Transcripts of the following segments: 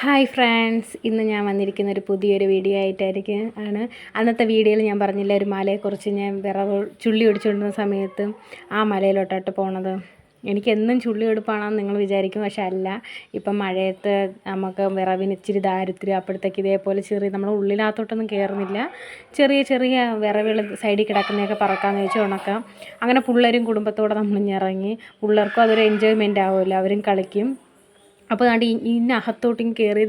Hi friends ഇന്ന് ഞാൻ വന്നിരിക്കുന്ന ഒരു പുതിയൊരു വീഡിയോ ആയിട്ടായിരിക്കും ആണ്. അന്നത്തെ വീഡിയോയിൽ ഞാൻ പറഞ്ഞില്ല ഒരു മലയെക്കുറിച്ച് ഞാൻ വിറവ് ചുള്ളി ഒടിച്ചുകൊണ്ടിരുന്ന സമയത്ത് ആ മലയിലോട്ടോട്ട് പോണത്. എനിക്ക് എന്നും ചുള്ളി എടുപ്പാണെന്ന് നിങ്ങൾ വിചാരിക്കും പക്ഷെ അല്ല. ഇപ്പം മഴയത്ത് നമുക്ക് വിറവിന് ഇച്ചിരി ദാരിദ്ര്യം അപ്പോഴത്തേക്ക് ഇതേപോലെ ചെറിയ നമ്മൾ ഉള്ളിനകത്തോട്ടൊന്നും കയറുന്നില്ല ചെറിയ ചെറിയ വിറവുകൾ സൈഡിൽ കിടക്കുന്നതൊക്കെ പറക്കാമെന്ന് വെച്ചാൽ ഉണക്കാം. അങ്ങനെ പിള്ളേരും കുടുംബത്തോടെ നമ്മൾ ഇറങ്ങി. പിള്ളേർക്കും അതൊരു എൻജോയ്മെന്റ് ആവുമല്ലോ അവരും കളിക്കും. അപ്പോൾ ദാണ്ട് ഈ ഇതിനകത്തോട്ടും കയറി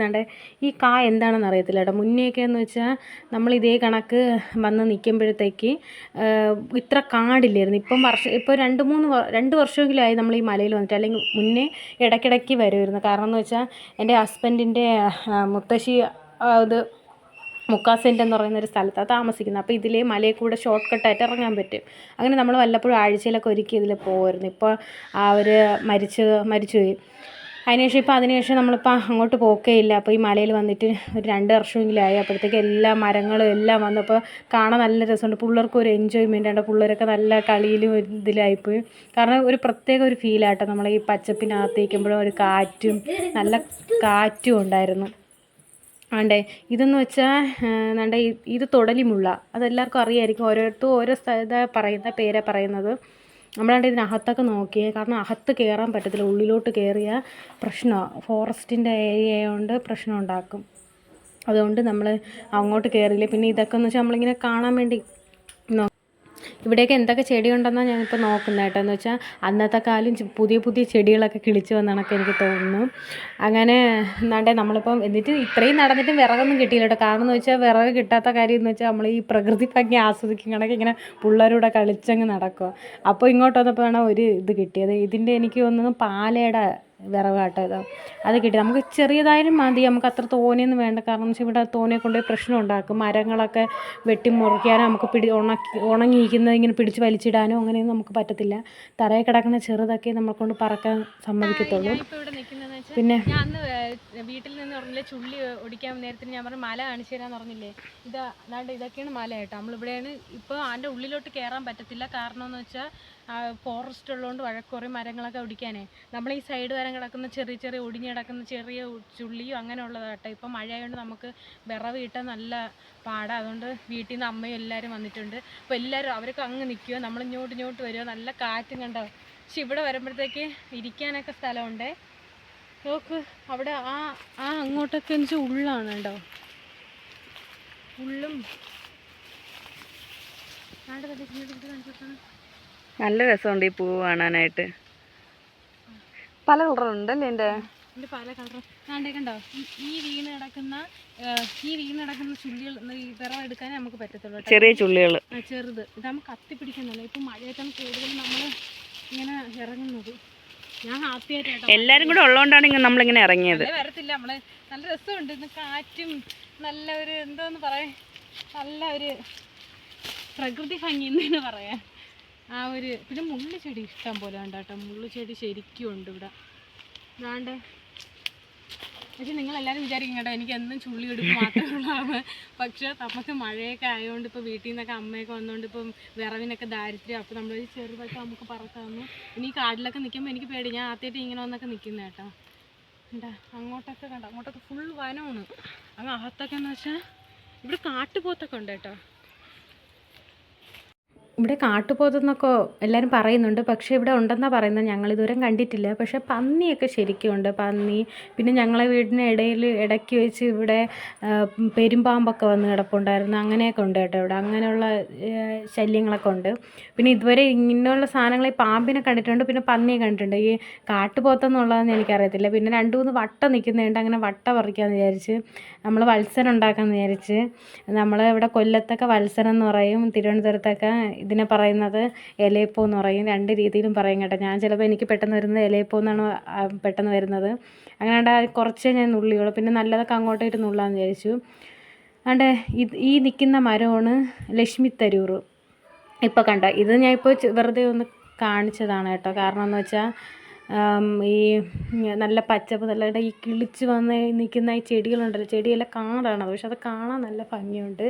ഈ കാ എന്താണെന്ന് അറിയത്തില്ല കേട്ടോ മുന്നേയൊക്കെ എന്ന് വെച്ചാൽ നമ്മൾ ഇതേ കണക്ക് വന്ന് നിൽക്കുമ്പോഴത്തേക്ക് ഇത്ര കാടില്ലായിരുന്നു. ഇപ്പം വർഷം ഇപ്പോൾ രണ്ട് മൂന്ന് രണ്ട് വർഷമെങ്കിലും ആയി നമ്മൾ ഈ മലയിൽ വന്നിട്ട് അല്ലെങ്കിൽ മുന്നേ ഇടയ്ക്കിടയ്ക്ക് വരുമായിരുന്നു. കാരണം എന്ന് വെച്ചാൽ എന്റെ ഹസ്ബൻഡിന്റെ മുത്തശ്ശി അത് മുക്കാസെന്റ് എന്ന് പറയുന്ന ഒരു സ്ഥലത്താണ് താമസിക്കുന്നത്. അപ്പോൾ ഇതിലേ മലയിൽ കൂടെ ഷോർട്ട് കട്ടായിട്ട് ഇറങ്ങാൻ പറ്റും. അങ്ങനെ നമ്മൾ വല്ലപ്പോഴും ആഴ്ചയിലൊക്കെ ഒരുക്കി ഇതിൽ പോകുമായിരുന്നു ഇപ്പോൾ അവർ മരിച്ച് മരിച്ചുപോയി. അതിനുശേഷം ഇപ്പോൾ അതിനുശേഷം നമ്മളിപ്പോൾ അങ്ങോട്ട് പോക്കേ ഇല്ല അപ്പോൾ ഈ മലയിൽ വന്നിട്ട് ഒരു രണ്ട് വർഷമെങ്കിലും ആയി. അപ്പോഴത്തേക്ക് എല്ലാ മരങ്ങളും എല്ലാം വന്നപ്പോൾ കാണാൻ നല്ല രസമുണ്ട്. പിള്ളേർക്കും ഒരു എൻജോയ്മെന്റ് ആണ്. പിള്ളേരൊക്കെ നല്ല കളിയിലും ഒരു ഇതിലായിപ്പോയി. കാരണം ഒരു പ്രത്യേക ഒരു ഫീലാട്ടോ നമ്മളെ ഈ പച്ചപ്പിനകത്തേക്കുമ്പോഴും ഒരു കാറ്റും നല്ല കാറ്റും ഉണ്ടായിരുന്നു. ആണ്ടേ ഇതെന്ന് വെച്ചാൽ എന്താണ്ട് ഇത് തൊടലിമുള്ള. അതെല്ലാവർക്കും അറിയായിരിക്കും. ഓരോരുത്തരും ഓരോ സ്ഥലത്ത് പറയുന്ന പേരാണ് പറയുന്നത്. നമ്മളാണ്ട് ഇതിനകത്തൊക്കെ നോക്കിയേ. കാരണം അകത്ത് കയറാൻ പറ്റത്തില്ല. ഉള്ളിലോട്ട് കയറിയാൽ പ്രശ്നമാണ് ഫോറസ്റ്റിന്റെ ഏരിയ ആയതുകൊണ്ട് പ്രശ്നം ഉണ്ടാക്കും അതുകൊണ്ട് നമ്മൾ അങ്ങോട്ട് കയറിയില്ല പിന്നെ ഇതൊക്കെ എന്ന് വെച്ചാൽ നമ്മളിങ്ങനെ കാണാൻ വേണ്ടി ഇവിടെയൊക്കെ എന്തൊക്കെ ചെടിയുണ്ടെന്നാണ് ഞാനിപ്പോൾ നോക്കുന്നത് കേട്ടോ. എന്ന് വെച്ചാൽ അന്നത്തെ കാലം പുതിയ പുതിയ ചെടികളൊക്കെ കിളിച്ചു വന്നതൊക്കെ എനിക്ക് തോന്നുന്നു. അങ്ങനെ എന്നാണ്ടേ നമ്മളിപ്പം എന്നിട്ട് ഇത്രയും നടന്നിട്ടും വിറകൊന്നും കിട്ടിയില്ല കേട്ടോ. കാരണം എന്ന് വെച്ചാൽ വിറക് കിട്ടാത്ത കാര്യം എന്ന് വെച്ചാൽ നമ്മൾ ഈ പ്രകൃതി ഭംഗി ആസ്വദിക്കണമെങ്കിൽ ഇങ്ങനെ പിള്ളേരുടെ കളിച്ചങ്ങ് നടക്കുക അപ്പോൾ ഇങ്ങോട്ട് വന്നപ്പോഴാണ് ഒരു ഇത് കിട്ടിയത്. ഇതിന്റെ എനിക്ക് തോന്നുന്നു പാലയുടെ വിറകാട്ടോ ഇത് അത് കിട്ടി. നമുക്ക് ചെറിയതായാലും മതി. നമുക്ക് അത്ര തോനെയൊന്നും വേണ്ട. കാരണം എന്ന് വെച്ചാൽ ഇവിടെ തോനെ കൊണ്ടുപോയി പ്രശ്നം ഉണ്ടാക്കും. മരങ്ങളൊക്കെ വെട്ടി മുറിക്കാനോ നമുക്ക് പിടി ഉണക്കി ഉണങ്ങിയിരിക്കുന്നത് ഇങ്ങനെ പിടിച്ച് വലിച്ചിടാനോ അങ്ങനെയൊന്നും നമുക്ക് പറ്റത്തില്ല. തറയിൽ കിടക്കുന്ന ചെറുതൊക്കെ നമ്മളെ കൊണ്ട് പറക്കാൻ സമ്മതിക്കത്തുള്ളൂ. പിന്നെ ഞാൻ അന്ന് വീട്ടിൽ നിന്ന് പറഞ്ഞില്ലേ ചുള്ളി ഒടിക്കാൻ നേരത്തിന് ഞാൻ പറഞ്ഞു മല കാണിച്ചു തരാന്ന് പറഞ്ഞില്ലേ? ഇതാ അതാണ്ട് ഇതൊക്കെയാണ് മല കേട്ടോ. നമ്മളിവിടെയാണ് ഇപ്പോൾ അതിന്റെ ഉള്ളിലോട്ട് കയറാൻ പറ്റത്തില്ല. കാരണം എന്ന് വെച്ചാൽ ഫോറസ്റ്റ് ഉള്ളതുകൊണ്ട് വഴക്കുറേ മരങ്ങളൊക്കെ ഒടിക്കാനേ. നമ്മൾ ഈ സൈഡ് വരം കിടക്കുന്ന ചെറിയ ചെറിയ ഒടിഞ്ഞ് കിടക്കുന്ന ചെറിയ ചുള്ളിയും അങ്ങനെയുള്ളതാണ് കേട്ടോ. ഇപ്പം മഴയായതുകൊണ്ട് നമുക്ക് വിറവ് കിട്ടാൻ നല്ല പാടാണ് അതുകൊണ്ട് വീട്ടിൽ നിന്ന് അമ്മയും എല്ലാവരും വന്നിട്ടുണ്ട്. അപ്പോൾ എല്ലാവരും അവരൊക്കെ അങ്ങ് നിൽക്കുക നമ്മൾ ഇങ്ങോട്ട് ഇങ്ങോട്ട് വരുമോ നല്ല കാറ്റും കണ്ടോ? പക്ഷെ ഇവിടെ വരുമ്പോഴത്തേക്ക് ഇരിക്കാനൊക്കെ സ്ഥലമുണ്ടേ. നോക്ക് അവിടെ ആ ആ അങ്ങോട്ടൊക്കെ എനിക്ക് ഉള്ളാണ് കേട്ടോ. ഉള്ളും. നല്ല രസമുണ്ട് ഈ പൂവ് കാണാനായിട്ട്. പല കളറുണ്ടല്ലേ എന്റെ? ഇതിന്റെ പല കളറും. ആണ്ടേ കണ്ടോ? ഈ- വീണ് കിടക്കുന്ന ഈ വീണ് കിടക്കുന്ന ചുള്ളികൾ വിറവ് എടുക്കാനേ നമുക്ക് പറ്റത്തുള്ളൂ ചെറിയ ചുള്ളികൾ. ചെറുത്. ഇത് നമുക്ക് കത്തിപ്പിടിക്കുന്നില്ല ഇപ്പം മഴയത്താണ് കൂടുതൽ നമ്മൾ ഇങ്ങനെ ഇറങ്ങുന്നത്. എല്ലാരും കൂടെ ഉള്ളതുകൊണ്ടാണ് ഇങ്ങനെ നമ്മളിങ്ങനെ ഇറങ്ങിയത്. വരത്തില്ല നമ്മൾ. നല്ല രസമുണ്ട് ഇന്ന് കാറ്റും നല്ല ഒരു എന്തോന്ന് പറയാ നല്ല ഒരു പ്രകൃതി ഭംഗി എന്ന് പറയാൻ ആ ഒരു പിന്നെ മുള്ളു ചെടി ഇഷ്ടം പോലെ ഉണ്ട് കേട്ടോ. മുള്ളു ചെടി ശരിക്കും ഉണ്ട് ഇവിടെ. ഇതാണ്ട് പക്ഷെ നിങ്ങൾ എല്ലാവരും വിചാരിക്കും കേട്ടോ എനിക്ക് എന്നും ചുള്ളി എടുപ്പ് മാത്രമേ ഉള്ളൂ പക്ഷെ നമുക്ക് മഴയൊക്കെ ആയതുകൊണ്ട് ഇപ്പോൾ വീട്ടിൽ നിന്നൊക്കെ അമ്മയൊക്കെ വന്നുകൊണ്ട് ഇപ്പം വിറവിനൊക്കെ ദാരിദ്ര്യം അപ്പോൾ നമ്മൾ ചെറുതൊക്കെ നമുക്ക് പറക്കാമെന്നു ഇനി കാടിലൊക്കെ നിൽക്കുമ്പോൾ എനിക്ക് പേടി ഞാൻ ആദ്യമായിട്ട് ഇങ്ങനെ വന്നൊക്കെ നിൽക്കുന്നത് കേട്ടോ. എന്താ അങ്ങോട്ടൊക്കെ കണ്ട അങ്ങോട്ടൊക്കെ ഫുൾ വനമാണ്. അങ്ങ് അകത്തൊക്കെ എന്ന് വെച്ചാൽ ഇവിടെ കാട്ടുപോത്തൊക്കെ ഉണ്ട് കേട്ടോ. ഇവിടെ കാട്ടുപോതെന്നൊക്കെ എല്ലാവരും പറയുന്നുണ്ട്. പക്ഷേ ഇവിടെ ഉണ്ടെന്നാണ് പറയുന്നത്. ഞങ്ങൾ ഇതുവരെ കണ്ടിട്ടില്ല. പക്ഷേ പന്നിയൊക്കെ ശരിക്കും ഉണ്ട്. പന്നി പിന്നെ ഞങ്ങളെ വീടിന് ഇടയിൽ ഇടയ്ക്ക് വെച്ച് ഇവിടെ പെരുമ്പാമ്പൊക്കെ വന്ന് കിടപ്പുണ്ടായിരുന്നു. അങ്ങനെയൊക്കെ ഉണ്ട് കേട്ടോ ഇവിടെ. അങ്ങനെയുള്ള ശല്യങ്ങളൊക്കെ ഉണ്ട്. പിന്നെ ഇതുവരെ ഇങ്ങനെയുള്ള സാധനങ്ങൾ ഈ പാമ്പിനെ കണ്ടിട്ടുണ്ട്. പിന്നെ പന്നിയെ കണ്ടിട്ടുണ്ട്. ഈ കാട്ടുപോത്തെന്നുള്ളതെന്ന് എനിക്കറിയത്തില്ല. പിന്നെ രണ്ട് മൂന്ന് വട്ട നിൽക്കുന്നതുകൊണ്ട് അങ്ങനെ വട്ട പറിക്കാമെന്ന് വിചാരിച്ച് നമ്മൾ വത്സരം ഉണ്ടാക്കാമെന്ന് വിചാരിച്ച് നമ്മൾ ഇവിടെ കൊല്ലത്തൊക്കെ വത്സരം എന്ന് പറയും. തിരുവനന്തപുരത്തൊക്കെ ഇതിനെ പറയുന്നത് ഇലയപ്പോ എന്ന് പറയും. രണ്ട് രീതിയിലും പറയും കേട്ടോ. ഞാൻ ചിലപ്പോൾ എനിക്ക് പെട്ടെന്ന് വരുന്നത് ഇലയപ്പോ എന്നാണ് പെട്ടെന്ന് വരുന്നത്. അങ്ങനെ കുറച്ചേ ഞാൻ നുള്ളിയുള്ളൂ. പിന്നെ നല്ലതൊക്കെ അങ്ങോട്ടായിട്ട് നുള്ളാന്ന് വിചാരിച്ചു. അതുകൊണ്ട് ഇത് ഈ നിൽക്കുന്ന മരമാണ് ലക്ഷ്മി തരൂർ. ഇപ്പോൾ കണ്ട ഇത് ഞാൻ ഇപ്പോൾ വെറുതെ ഒന്ന് കാണിച്ചതാണ് കേട്ടോ. കാരണം എന്ന് വെച്ചാൽ ഈ നല്ല പച്ചപ്പ് നല്ല ഈ കിളിച്ച് വന്ന് നിൽക്കുന്ന ഈ ചെടികളുണ്ടല്ലോ. ചെടിയെല്ലാം കാടാണ് പക്ഷെ അത് കാണാൻ നല്ല ഭംഗിയുണ്ട്.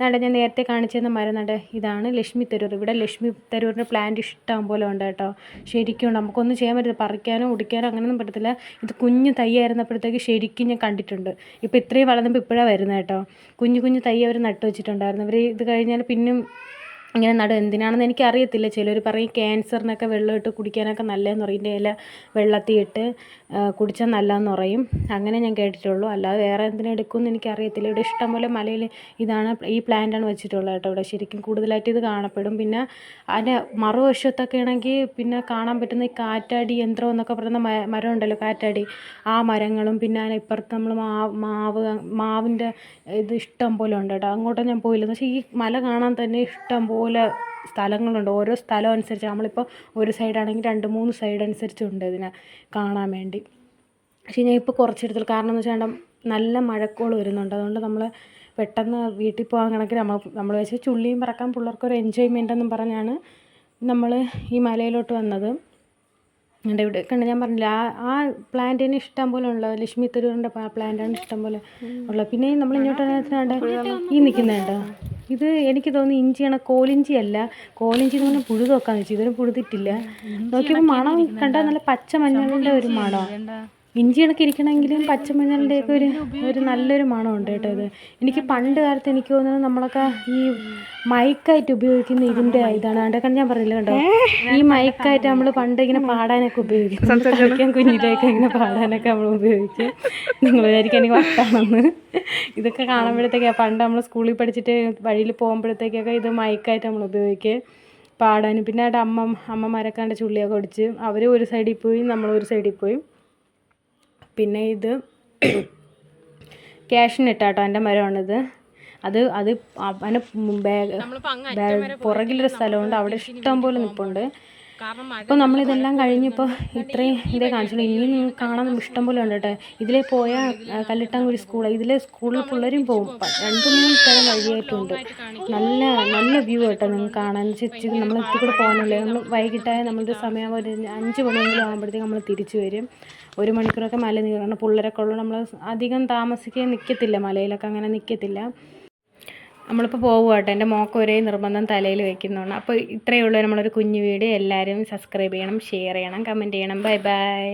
നട ഞാൻ നേരത്തെ കാണിച്ചു തന്ന മരം ഇതാണ് ലക്ഷ്മി തരൂർ. ഇവിടെ ലക്ഷ്മി തരൂരിന്റെ പ്ലാന്റ് ഇഷ്ടം പോലെ ഉണ്ട് കേട്ടോ. ശരിക്കും നമുക്കൊന്നും ചെയ്യാൻ പറ്റില്ല. പറിക്കാനോ ഉടിക്കാനോ അങ്ങനെയൊന്നും പറ്റത്തില്ല. ഇത് കുഞ്ഞു തൈയായിരുന്നപ്പോഴത്തേക്ക് ശരിക്കും ഞാൻ കണ്ടിട്ടുണ്ട്. ഇപ്പോൾ ഇത്രയും വളർന്നപ്പോൾ ഇപ്പോഴാണ് വരുന്നത് കേട്ടോ. കുഞ്ഞു കുഞ്ഞു തൈ അവർ നട്ടു വെച്ചിട്ടുണ്ടായിരുന്നു അവർ ഇത് കഴിഞ്ഞാൽ പിന്നും ഇങ്ങനെ നടുക എന്തിനാണെന്ന് എനിക്കറിയത്തില്ല. ചിലർ പറയും ക്യാൻസറിനൊക്കെ വെള്ളം ഇട്ട് കുടിക്കാനൊക്കെ നല്ലതെന്ന് പറയും. ഇതിന്റെ ഇല വെള്ളത്തിൽ ഇട്ട് കുടിച്ചാൽ നല്ലതെന്ന് പറയും. അങ്ങനെ ഞാൻ കേട്ടിട്ടുള്ളൂ. അല്ലാതെ വേറെ എന്തിനാ എടുക്കുമെന്ന് എനിക്കറിയത്തില്ല. ഇവിടെ ഇഷ്ടംപോലെ മലയിൽ ഇതാണ് ഈ പ്ലാന്റാണ് വെച്ചിട്ടുള്ളത് കേട്ടോ ഇവിടെ. ശരിക്കും കൂടുതലായിട്ട് ഇത് കാണപ്പെടും. പിന്നെ അതിന്റെ മറുവശത്തൊക്കെ ആണെങ്കിൽ പിന്നെ കാണാൻ പറ്റുന്ന ഈ കാറ്റാടി യന്ത്രം എന്നൊക്കെ പറയുന്ന മരം ഉണ്ടല്ലോ കാറ്റാടി. ആ മരങ്ങളും പിന്നെ അതിന് ഇപ്പുറത്ത് നമ്മൾ മാവ് മാവ് മാവിന്റെ ഇത് ഇഷ്ടം പോലെ ഉണ്ട് കേട്ടോ. അങ്ങോട്ട് ഞാൻ പോയില്ല? പക്ഷേ ഈ മല കാണാൻ തന്നെ ഇഷ്ടം പോലെ സ്ഥലങ്ങളുണ്ട്. ഓരോ സ്ഥലം അനുസരിച്ച് നമ്മളിപ്പോൾ ഒരു സൈഡാണെങ്കിൽ രണ്ട് മൂന്ന് സൈഡ് അനുസരിച്ചുണ്ട് ഇതിനെ കാണാൻ വേണ്ടി. പക്ഷേ ഞാൻ ഇപ്പോൾ കുറച്ചെടുത്തുള്ളൂ. കാരണം എന്ന് വെച്ചാൽ നല്ല മഴക്കോൾ വരുന്നുണ്ട്. അതുകൊണ്ട് നമ്മൾ പെട്ടെന്ന് വീട്ടിൽ പോകാൻ കണക്കിന് നമ്മൾ നമ്മൾ വെച്ച് ചുള്ളിയും പറക്കാൻ പിള്ളേർക്ക് ഒരു എൻജോയ്മെന്റ് എന്നും പറഞ്ഞാണ് നമ്മൾ ഈ മലയിലോട്ട് വന്നത്. എന്റെ ഇവിടെ കണ്ട് ഞാൻ പറഞ്ഞില്ല ആ ആ പ്ലാന്റിന് ഇഷ്ടം പോലെ ഉള്ള ലക്ഷ്മി തരൂരിന്റെ പ്ലാന്റാണ് ഇഷ്ടം പോലെ ഉള്ളത്. പിന്നെ നമ്മൾ ഇങ്ങോട്ട് ഈ നിൽക്കുന്നുണ്ടോ ഇത് എനിക്ക് തോന്നുന്നു ഇഞ്ചിയാണ് കോലിഞ്ചി അല്ല. കോലിഞ്ചി എന്ന് പറഞ്ഞാൽ പുഴു നോക്കാന്ന് വെച്ചു. ഇതൊരു പുഴുതിട്ടില്ല. നോക്കിയപ്പോൾ മണം കണ്ടാൽ നല്ല പച്ച മഞ്ഞളിന്റെ ഒരു മണം? ഇഞ്ചി ഇണക്കി ഇരിക്കണമെങ്കിലും പച്ചമഞ്ഞളിന്റെയൊക്കെ ഒരു ഒരു നല്ലൊരു മണമുണ്ട് കേട്ടോ ഇത്. എനിക്ക് പണ്ട് കാലത്ത് എനിക്ക് തോന്നുന്നത് നമ്മളൊക്കെ ഈ മൈക്കായിട്ട് ഉപയോഗിക്കുന്ന ഇതിന്റെ ഇതാണ്. കണ്ടോ? ഞാൻ പറഞ്ഞില്ല കണ്ടോ? ഈ മൈക്കായിട്ട് നമ്മൾ പണ്ട് ഇങ്ങനെ പാടാനൊക്കെ ഉപയോഗിക്കും. കളിക്കാൻ കുഞ്ഞിലേക്ക് ഇങ്ങനെ പാടാനൊക്കെ നമ്മൾ ഉപയോഗിക്കും നിങ്ങൾ വിചാരിക്കും എനിക്ക് വട്ടാണെന്ന്. ഇതൊക്കെ കാണുമ്പോഴത്തേക്കാണ് പണ്ട് നമ്മൾ സ്കൂളിൽ പഠിച്ചിട്ട് വഴിയിൽ പോകുമ്പോഴത്തേക്കൊക്കെ ഇത് മൈക്കായിട്ട് നമ്മൾ ഉപയോഗിക്കുക പാടാനും. പിന്നെ അവിടെ അമ്മ അമ്മമാരൊക്കെ കണ്ട ചുള്ളിയൊക്കെ ഒടിച്ച് അവർ ഒരു സൈഡിൽ പോയി നമ്മൾ ഒരു സൈഡിൽ പോയി. പിന്നെ ഇത് ക്യാഷിനിട്ടാട്ടോ എന്റെ മരമാണിത്. അത് അത് അവന് ബാഗ് പുറകിലൊരു സ്ഥലമുണ്ട് അവിടെ ഇഷ്ടം പോലെ നിൽപ്പുണ്ട് അപ്പോൾ നമ്മളിതെല്ലാം കഴിഞ്ഞപ്പോൾ ഇത്രയും ഇതേ കാണിച്ചുള്ളൂ ഇനിയും കാണാൻ ഇഷ്ടം പോലെ ഉണ്ട് കേട്ടോ. ഇതിലേ പോയ കല്ലിട്ടാങ്കുഴി സ്കൂൾ ഇതിലെ സ്കൂളിൽ പിള്ളേരും പോകും. രണ്ടു മൂന്ന് തരം വഴിയായിട്ടുണ്ട്. നല്ല നല്ല വ്യൂ കേട്ടോ നിങ്ങൾക്ക് കാണാൻ. ചുറ്റും നമ്മൾ കൂടെ പോകാനല്ലേ നമ്മൾ വൈകിട്ടായ നമ്മളൊരു സമയം ഒരു അഞ്ച് മണിയെങ്കിലും ആകുമ്പോഴത്തേക്ക് നമ്മൾ തിരിച്ചു വരും. ഒരു മണിക്കൂറൊക്കെ മല നീറണം. പിള്ളേരൊക്കെ ഉള്ളൂ നമ്മൾ അധികം താമസിക്കാൻ നിൽക്കത്തില്ല മലയിലൊക്കെ അങ്ങനെ നിൽക്കത്തില്ല നമ്മളിപ്പോൾ പോകുക കേട്ടോ എന്റെ മോക്ക് ഒരേ നിർബന്ധം തലയിൽ വെക്കുന്നുണ്ട്. അപ്പോൾ ഇത്രയേ ഉള്ളൂ. നമ്മളൊരു കുഞ്ഞു വീഡിയോ. എല്ലാവരും സബ്സ്ക്രൈബ് ചെയ്യണം ഷെയർ ചെയ്യണം കമന്റ് ചെയ്യണം. Bye bye